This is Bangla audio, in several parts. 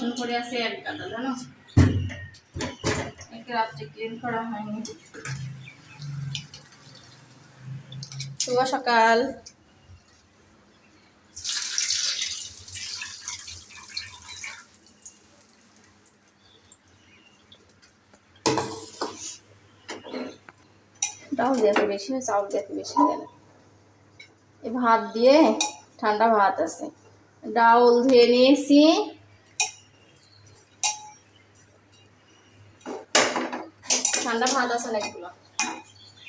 বাসন পড়ে আছে এক গাদা, জানো? একে রাত্রে ক্লিন করা হয়নি। শুভ সকাল। ডাউল দিয়ে বেশি চাউল দিয়ে বেশি এই ভাত দিয়ে ঠান্ডা ভাত আছে। ডাউল ধুয়ে নিয়েছি। ঠান্ডা ভাত আছে অনেকগুলো।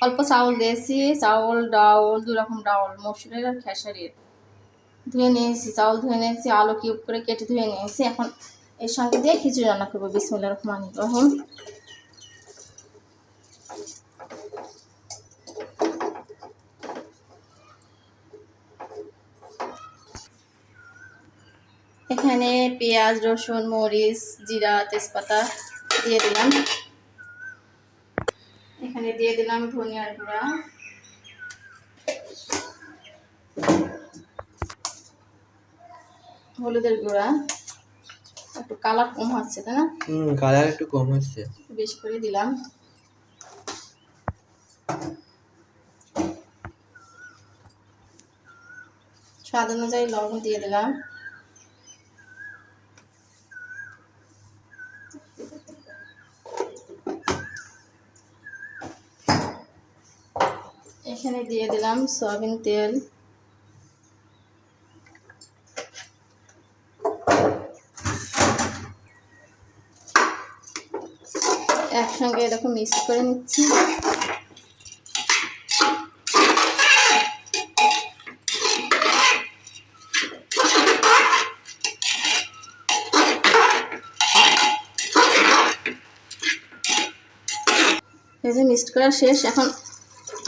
অল্প চাউল দিয়েছি, চাউল, ডাউল, দু রকম ডাউল, মসুরের আর খেসারির। ধুয়ে নিয়েছি, চাউল ধুয়ে নিয়েছি, আলু কিউব করে কেটে ধুয়ে নিয়েছি। এখন এর সঙ্গে দিয়ে খিচুড়ি রান্না করব বিসমুল্লা রহমান রহিম। এখানে পেঁয়াজ, রসুন, মরিচ, জিরা, তেজপাতা দিয়ে দিলাম। এখানে দিয়ে দিলাম ধনিয়ার গুঁড়া। হলুদের গুঁড়া। একটু কালার কম হচ্ছে তাই না? হুম কালার একটু কম হচ্ছে। বেশি করে দিলাম। স্বাদ অনুযায়ী লবণ দিয়ে দিলাম। এখানে দিয়ে দিলাম সয়াবিন তেল। একসঙ্গে এরকম মিক্স করে নিচ্ছি। এই যে মিক্সড করা শেষ। এখন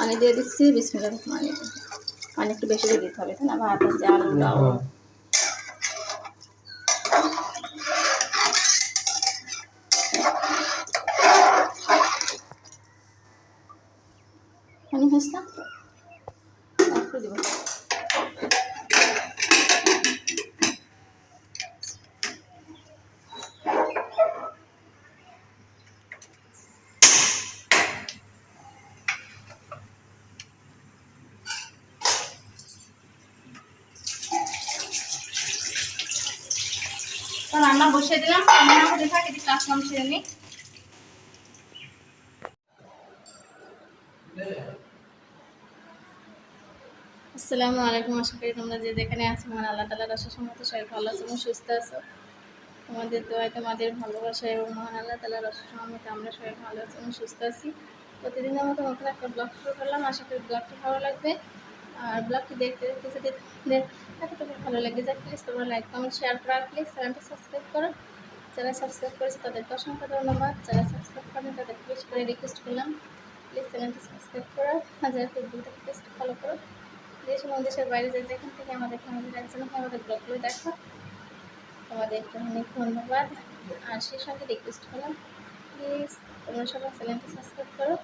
পানি দিয়ে দিচ্ছি বিসমিল্লাহ পানি পানি একটু বেশি দিয়ে দিতে হবে তাই না ভাত আছে ডাল হ্যাঁ। পানি হয়েছে না একটু দিব তো রান্না বসিয়ে দিলাম। রান্না হতে থাকে, এদিকে কাম সেরে নিই আসসালামু আলাইকুম, আশা করি তোমরা যে যেখানে আছো মহান আল্লাহ তালা রসের সম্মত সবাই ভালো আছো এবং সুস্থ আছো। তোমাদের দোয়ায় তোমাদের ভালোবাসা এবং মহান আল্লাহ তালা রসের সম্মত আমরা সবাই ভালো আছি এবং সুস্থ আছি। প্রতিদিনের মতো নতুন একটা ব্লগ শুরু করলাম, আশা করি ব্লগটা ভালো লাগবে। আর ব্লগটি দেখতে দেখতে যদি তোমাদের এতটুকু ভালো লাগে যায় প্লিজ তোমরা লাইক কমেন্ট শেয়ার করো প্লিজ চ্যানেলটা সাবস্ক্রাইব করো। যারা সাবস্ক্রাইব করেছে তাদেরকে অসংখ্য ধন্যবাদ। যারা সাবস্ক্রাইব করেন তাদের প্লিজ করে রিকোয়েস্ট করলাম। প্লিজ চ্যানেলটা সাবস্ক্রাইব করো। আর যারা ফেসবুক থেকে প্লিজ ফলো করো। দেশ এবং দেশের বাইরে যে যেখান থেকে আমাদের একজন আমাদের ব্লগগুলো দেখো। তোমাদেরকে অনেক ধন্যবাদ। আর সেই সঙ্গে রিকোয়েস্ট করলাম প্লিজ তোমরা সবাই চ্যানেলটা সাবস্ক্রাইব করো।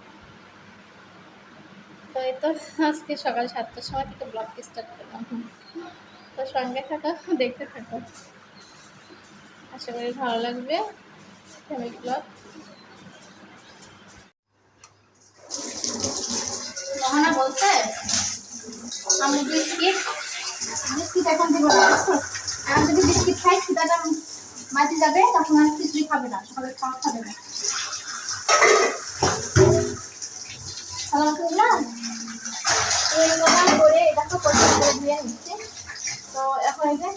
তো এই তো আজকে সকাল সাতটার সময় থেকে ব্লগ স্টার্ট করলাম। তো সঙ্গে থাকো, দেখতে থাকো। আশা করি ভালো লাগবে ফ্যামিলি ব্লগ আমি এখন বুঝছ? যদি খাই যাবে, তখন খাবে না খাওয়া খাবে না করলাম এই কথা করে দেখো পরিষ্কার করে ধুয়ে নিচ্ছি তো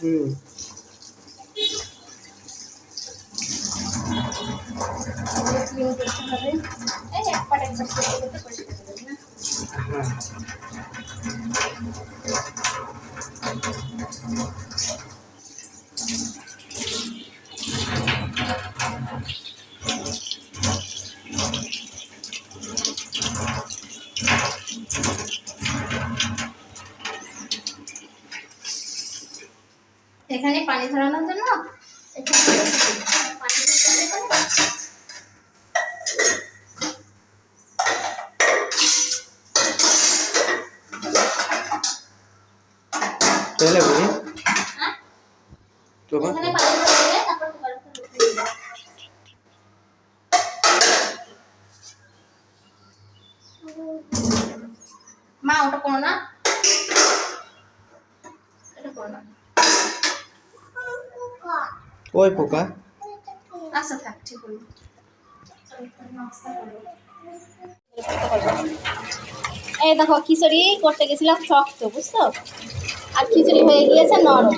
Hmm. মা ওটা করো না। এটা করো না। ওই পোকা? আচ্ছা থাক ঠিক হলো। এই দেখো খিচুড়ি করতে গেছিলাম শক্ত বুঝছ? আর খিচুড়ি হয়ে গিয়েছে, নরম।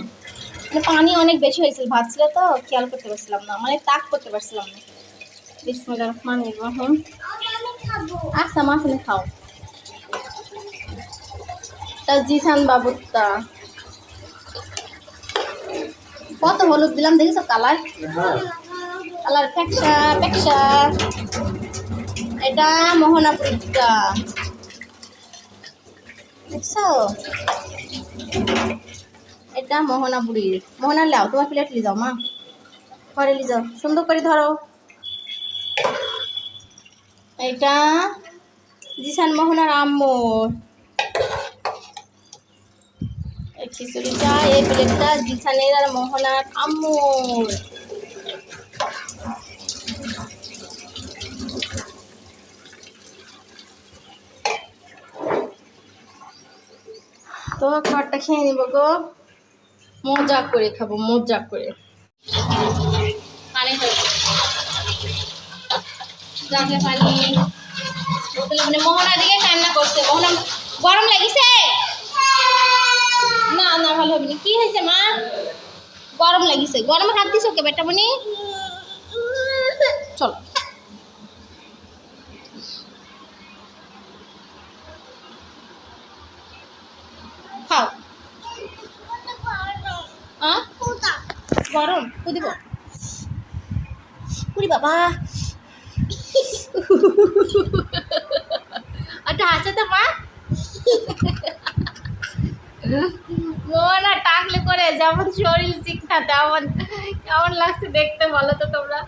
মানে পানি অনেক বেশি হয়েছিল ভাত ছিল তো, খেয়াল করতে পারছিলাম না। মানে তাক করতে পারছিলাম না। বিসমিল্লাহির রহমানির রহিম। আচ্ছা খাও। তা জিসান বাবুত্তা কত হলুদ দিলাম, দেখেছ কালার? কালার প্যাকসা প্যাকসা এটা মোহনাপুরিটা। দেখছ? এটা মোহনা বুড়ির মোহনা লাও, তোমার প্লেট লি যাও, মা। ঘরে লি যাও। সুন্দর করে ধরো। এটা জিসান মোহনার আম্মুর। খিচুড়িটা, এই প্লেটটা জিসানের আর মোহনার আম্মুর। তো খাবারটা খেয়ে নিব গো। মজা করে খাব, মজা করে। পানি পানি। মানে মোহনা দিকে করছে গরম লাগিছে? না না, ভালো হবে না কি হয়েছে মা? গরম লাগিছে। গরমে চলো। খাও। গরম কু দিব? উরি বাবা। হাসে তো, মা। মোহনা টাকলে করে, যেমন শরীর চিকনা তেমন। কেমন লাগছে দেখতে, বলো তো তোমরা।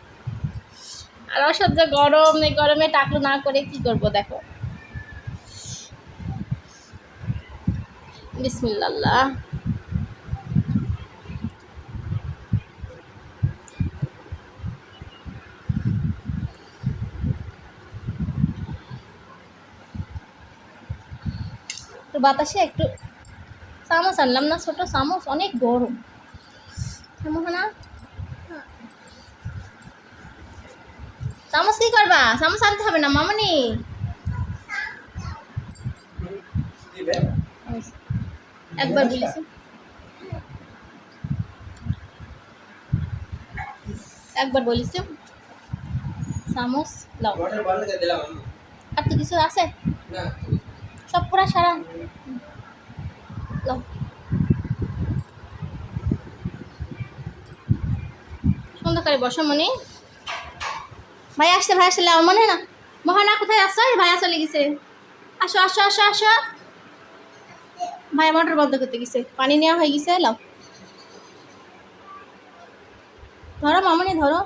আর অসহ্য গরম, এই গরমে টাকলো না করে কি করব, দেখো। বিসমিল্লাহ। একটু বাতাসে একটু চামচ আনলাম না, ছোট চামচ, অনেক গরম। কেমন না চামচ কি করবা? চামচ আনতে হবে না, মামনি। একবার বলেছি। একবার বলেছি। আর তো কিছু আছে? সব পুরা সারা। করে বসো ভাই আসছে, ভাই আসলে আমার মনে হয় না। মহানা, কোথায় এই ভাই চলে গেছে আসো আসো আসো আসো। ভাই মোটর বন্ধ করতে গেছে। পানি নেওয়া হয়ে গেছে লাও ধরো মামনি ধরো।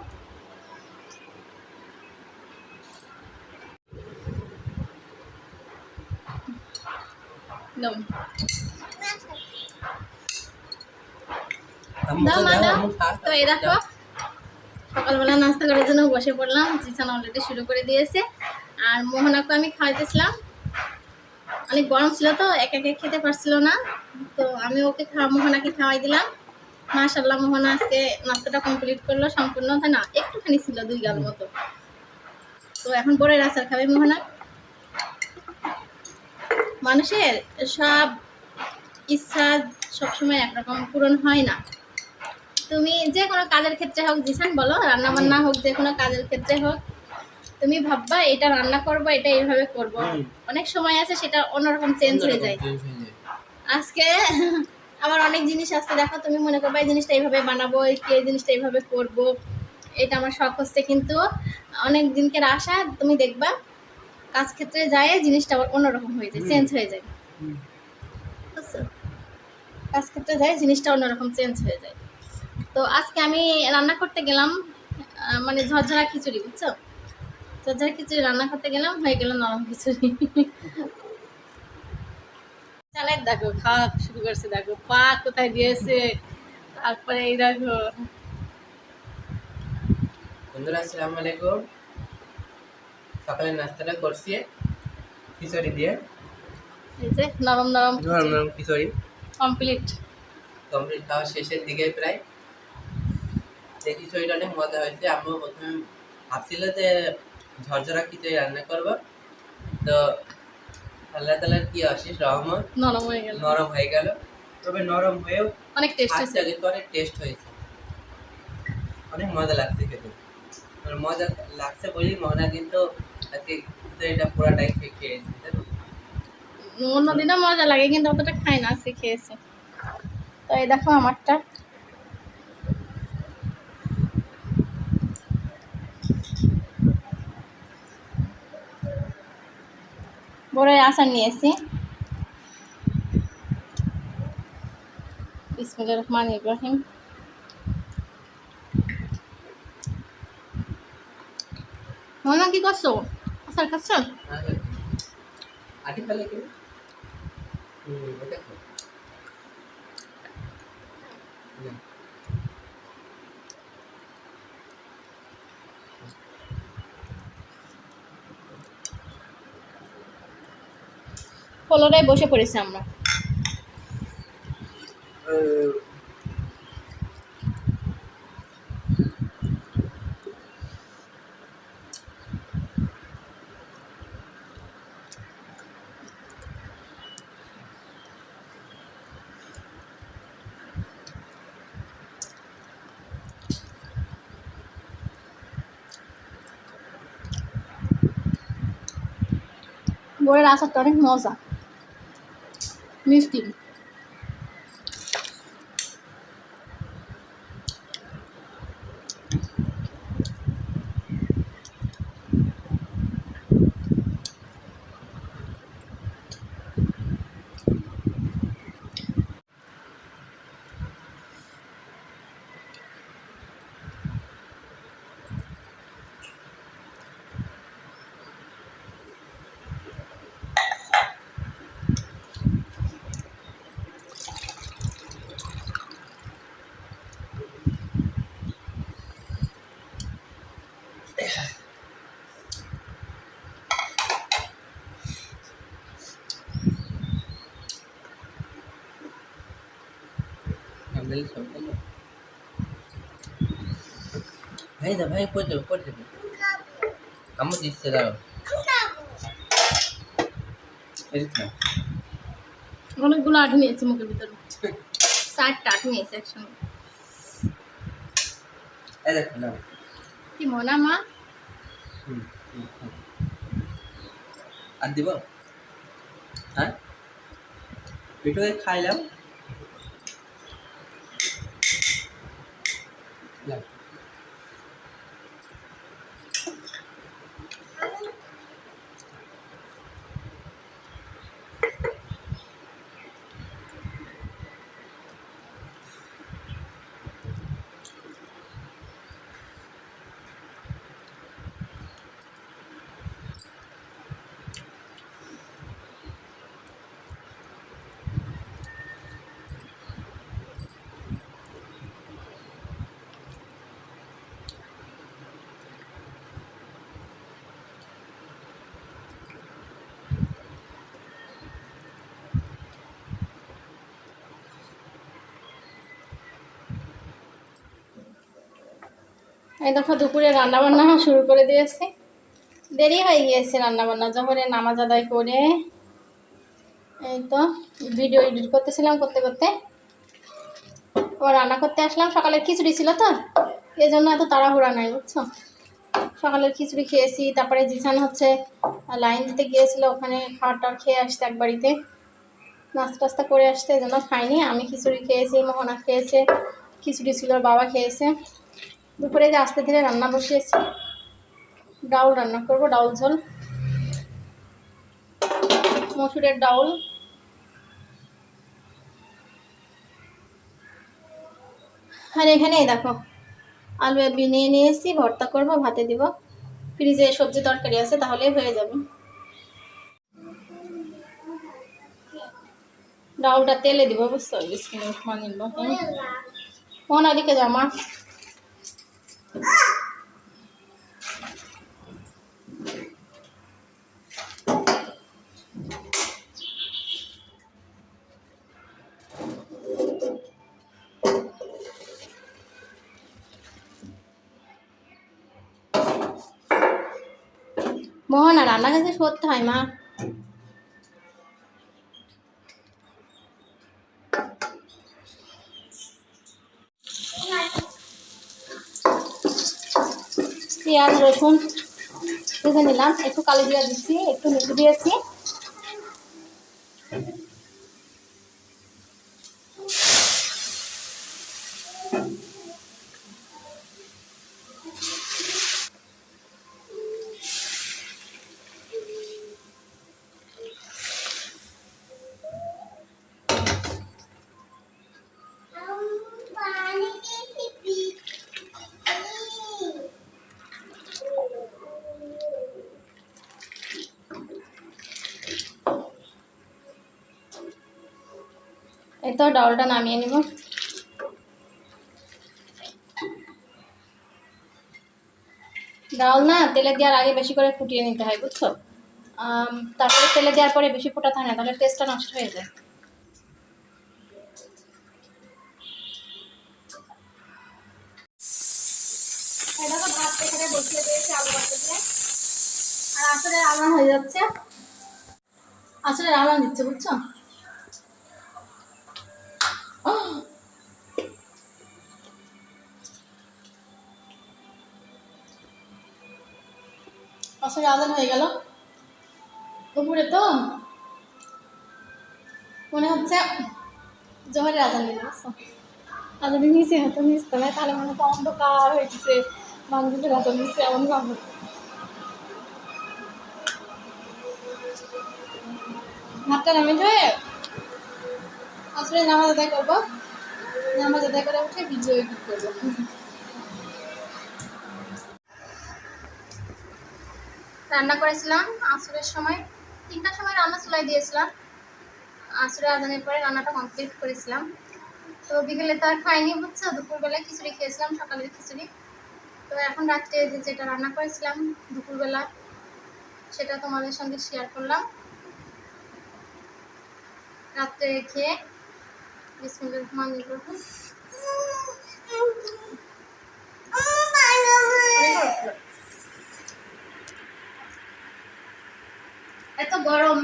তো এই দেখো সকালবেলা নাস্তা করার জন্য বসে পড়লাম। জিসান অলরেডি শুরু করে দিয়েছে। আর মোহনাকে আমি খাওয়াইতেছিলাম। অনেক গরম ছিল তো, এক একে খেতে পারছিল না। তো আমি ওকে খাওয়া, মোহনাকে খাওয়াই দিলাম। মাশাল্লাহ মোহনা আজকে নাস্তাটা কমপ্লিট করল সম্পূর্ণ। তাই না? একটুখানি ছিল, দুই গাল মতো। তো এখন বড়ের আচার খাবে মোহনা। মানুষের সব ইচ্ছা সবসময় একরকম পূরণ হয় না। তুমি যে কোনো কাজের ক্ষেত্রে হোক, জিসান বলো রান্না বান্না হোক, যে কোনো কাজের ক্ষেত্রে হোক তুমি ভাববা এটা রান্না করব এটা এইভাবে করব। অনেক সময় আছে সেটা অন্যরকম চেঞ্জ হয়ে যায়। আজকে আবার অনেক জিনিস আসছে দেখো তুমি মনে করবে এই জিনিসটা এইভাবে বানাবো এই কি এই জিনিসটা এইভাবে করব। এটা আমার শখ হচ্ছে কিন্তু অনেক দিনকের আশা তুমি দেখবা কাজ ক্ষেত্রে যায় জিনিসটা আবার অন্যরকম হয়ে যায় চেঞ্জ হয়ে যায়। কাজ ক্ষেত্রে যায় জিনিসটা অন্যরকম চেঞ্জ হয়ে যায়। তো আজকে আমি রান্না করতে গেলাম মানে ঝরঝরা খিচুড়ি বুঝছ? ঝরঝরা খিচুড়ি রান্না করতে গেলাম হয়ে গেল নরম খিচুড়ি। চালের দেখো খাওয়া শুরু করছে দেখো পা কোথায় দিয়েছে? তারপরে এই দেখো। বন্ধুরা আসসালামু আলাইকুম। সকালে নাস্তাটা করছি খিচুড়ি দিয়ে। এই যে নরম নরম নরম নরম খিচুড়ি। কমপ্লিট। কমপ্লিট খাওয়া শেষের দিকে প্রায়। এই খিচুড়িটা অনেক মজা হয়েছে। আম্মু প্রথমে ভাবছিল যে ঝরঝরা খিচুড়ি রান্না করব। তো আল্লাহ তালার কি অশেষ রহমত? নরম হয়ে গেল। নরম হয়ে গেল। তবে নরম হয়েও অনেক টেস্ট আছে কিন্তু অনেক টেস্ট হয়েছে। অনেক মজা লাগছে খেতে। আর মজা লাগছে বলি মনে কিন্তু আজকে এটা পুরাটাই খেয়ে খেয়েছি? অন্যদিনও মজা লাগে কিন্তু অতটা খাই না আজকে খেয়েছি। তো এই দেখো আমারটা। বড়ের আচার নিয়েছি। বিসমুল্লাহ রহমান ইব্রাহিম মনে কি করছ? আচার খাচ্ছ আচ্ছা। আটি ফেলে কি হুম এটা খাও। না। পলরায় বসে পড়েছি আমরা। বড়ের আচারটা অনেক মজা। Please click আমাদের সব ভালো। ভাই দা ভাই পড়ে যাবে পড়ে যাবে আম্মু দিচ্ছে না অনেকগুলো আট নিয়েছি মুখের ভিতরে। ষাটটা আট নিয়েছি একসঙ্গে। কি মনা মা। আর দিব? হ্যাঁ? একটু খাইলাম। এই দেখো দুপুরে রান্না বান্না শুরু করে দিয়েছি। দেরি হয়ে গিয়েছে রান্না বান্না জহরে নামাজ আদায় করে এই তো ভিডিও এডিট করতেছিলাম করতে করতে। আবার রান্না করতে আসলাম সকালে খিচুড়ি ছিল তো এই জন্য এত তাড়াহুড়া নাই, বুঝছ? সকালের খিচুড়ি খেয়েছি, তারপরে জিসান হচ্ছে লাইন দিতে গিয়েছিল, ওখানে খাওয়ার টাওয়ার খেয়ে আসছে এক বাড়িতে। নাস্তা টাস্তা করে আসছে এই জন্য খাইনি। আমি খিচুড়ি খেয়েছি, মোহনা খেয়েছে, খিচুড়ি ছিল, বাবা খেয়েছে। দুপুরে যে আস্তে ধীরে রান্না বসিয়েছি, ডাউল রান্না করব, ডাউল ঝোল। মসুরের ডাউল। আর এখানে দেখো, আলু নিয়ে নিয়ে এসেছি ভর্তা করব, ভাতে দিব। ফ্রিজে সবজি তরকারি আছে, তাহলেই হয়ে যাবে। ডাউলটা তেলে দিব, বুঝছ? বিশ মিনিট মানে মন এদিকে জামা মোহনা রান্না কাছে সত্যি হয় মা। পেঁয়াজ রসুন ভেজে নিলাম। একটু কালো জিরা দিচ্ছি একটু মিষ্টি দিয়েছি এই তো ডাউলটা নামিয়ে নিব। ডাল না, তেলে দেওয়ার আগে বেশি করে ফুটিয়ে নিতে হয়, বুঝছ? তারপরে তেলে দেওয়ার পরে বেশি ফোটা থাকে না, তাহলে টেস্টটা নষ্ট হয়ে যায়। আসলে আদান হয়ে গেল। উপরে তো মনে হচ্ছে জোহরের আজান দিল বুঝছ আজান নিয়েছে হয়তো নিচ্ছে না তাহলে মনে হতো অন্ধকার হয়ে গেছে মানুষের আজান দিচ্ছে, এমন ভাবো ভাতটা নামে ধরে আসলে নামাজ আদায় করব। নামাজ আদায় করে উঠে ভিডিও এডিট করব। রান্না করেছিলাম আসরের সময়। তিনটার সময় রান্না চুলাই দিয়েছিলাম। আসরে আদানের পরে রান্নাটা কমপ্লিট করেছিলাম। তো বিকেলে তো আর খাইনি, বুঝছ? দুপুরবেলায় খিচুড়ি খেয়েছিলাম, সকালের খিচুড়ি। তো এখন রাত্রে যে যেটা রান্না করেছিলাম দুপুরবেলা, সেটা তোমাদের সঙ্গে শেয়ার করলাম। রাত্রে খেয়ে বিসমিল্লাহ রহমান রহিম। এত গরম।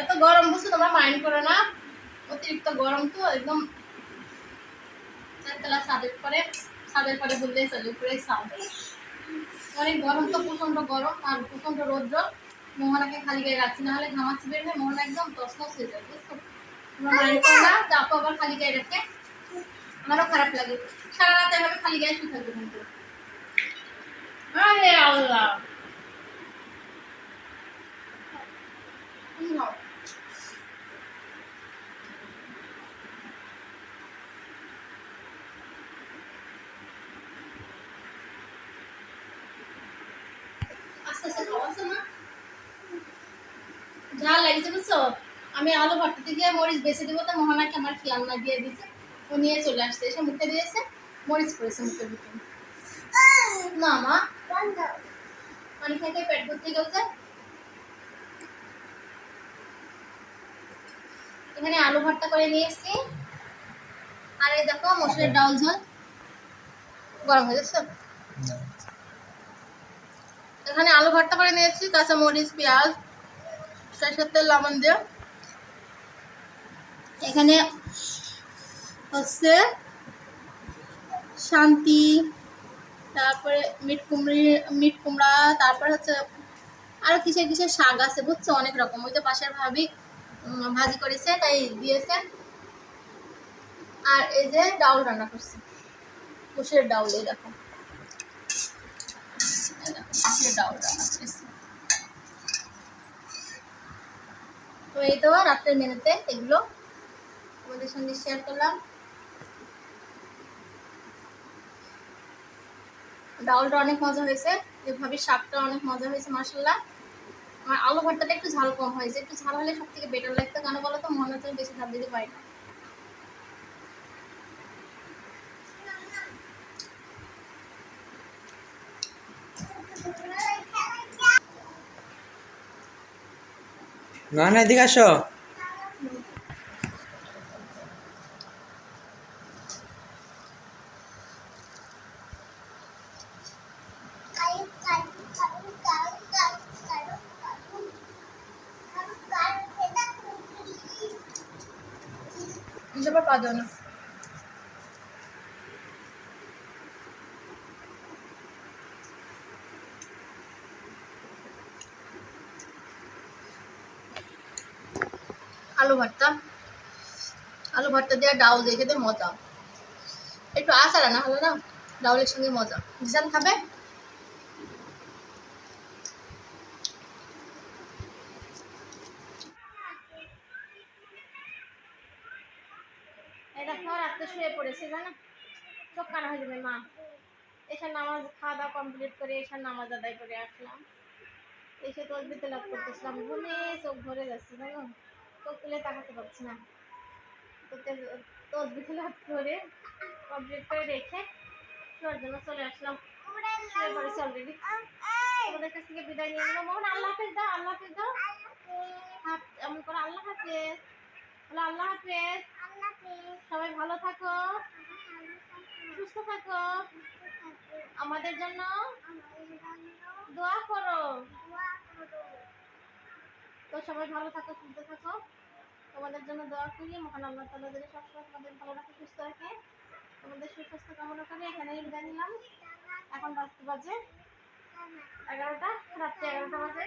এত গরম বুঝছ, তোমরা মাইন্ড করো না। অতিরিক্ত গরম তো একদম চারতলা ছাদের পরে ছাদের পরে বললেই চলে উপরে ছাদ। অনেক গরম তো প্রচণ্ড গরম আর প্রচণ্ড রৌদ্র। মোহনাকে খালি গায়ে রাখছি, না হলে ঘামাচ্ছি বের হয়ে মোহনা একদম তসনস হয়ে যায়, বুঝছ? তোমরা মাইন্ড করো না চাপো আবার খালি গায়ে রাখে আমারও খারাপ লাগে। সারা রাত এভাবে খালি গায়ে শুয়ে থাকবে কিন্তু। আরে আল্লাহ। না যা লাগছে বুঝছ? আমি আলু ভর্তাতে গিয়ে মরিচ বেছে দেবো, তো মোহনাকে আমার খেয়ালনা দিয়ে দিছে। ও নিয়ে চলে আসছে, এসে মুখে দিয়েছে, মরিচ করেছে মুখের ভিতরে। না মা পানি খাইতে পেট ভর্তি গেছে। এখানে আলু ভর্তা করে নিয়ে এসেছি। আর এই দেখো মসুরের ডাল ঝোল। গরম হয়ে যাচ্ছে এখানে আলু ভর্তা করে নিয়েছি কাঁচা মরিচ পেঁয়াজ সরষের তেল লবণ দিয়ে। এখানে হচ্ছে শান্তি তারপরে মিট কুমড়ি মিট কুমড়া তারপর হচ্ছে আরও কিসের কিসের শাক আছে বুঝছ? অনেক রকম। ওই তো পাশের ভাবি উম, ভাজি করেছে, তাই দিয়েছে। আর এই যে ডাউল রান্না করছে। কুশের ডাউল এই দেখো। তো এই তো রাত্রের মেনুতে এগুলো তোমাদের সঙ্গে শেয়ার করলাম। ডাউলটা অনেক মজা হয়েছে। যেভাবে শাকটা অনেক মজা হয়েছে মার্শাল্লাহ আমার আলু ভর্তাটা একটু ঝাল কম হয়েছে একটু ঝাল হলে সব থেকে বেটার লাগতো কেন বলো তো, মনে হচ্ছে বেশি ঝাল দিতে পারি না। না না, এদিকে আসো হিসেবে পাওয়া যাবে না আলু ভর্তা। আলু ভর্তা দিয়ে ডাউল দিয়ে খেতে মজা। একটু আচার না হলো না? ডাউলের সঙ্গে মজা। জিসান খাবে? হয়ে যাবে, মা। নামাজ খাওয়া দাওয়া কমপ্লিট করে এসে নামাজ আদায় করে আসলাম। এসে তসবি তেলাপ করতেছিলাম ঘুমে চোখ ভরে যাচ্ছে, জানো? চোখ তুলে তাকাতে পারছি না। তো তে- তসবি তেলাপ করে কমপ্লিট করে রেখে শোয়ার জন্য চলে আসলাম। শুয়ে পড়েছি অলরেডি তোমাদের কাছ থেকে বিদায় নিয়ে নিলাম। মোহন আল্লাহ হাফেজ দাও আল্লাহ হাফেজ দাও। হাত এমন করে আল্লাহ হাফেজ। বলো আল্লাহ হাফেজ। সবাই ভালো থাকো। সুস্থ থাকো। আমাদের জন্য দোয়া করো। তো সবাই ভালো থাকো, সুস্থ থাকো। তোমাদের জন্য দোয়া করি, মহান আল্লাহ তালা যেন সবসময় তোমাদের ভালো রাখে, সুস্থ রাখে। তোমাদের সুস্বাস্থ্য কামনা করে এখানে বিদায় নিলাম। এখন বাজতে বাজে। এগারোটা, রাত্রি এগারোটা বাজে।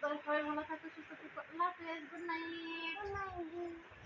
তো সবাই ভালো থাকো, সুস্থ থাকো। আল্লাহ হাফেজ, গুড নাইট।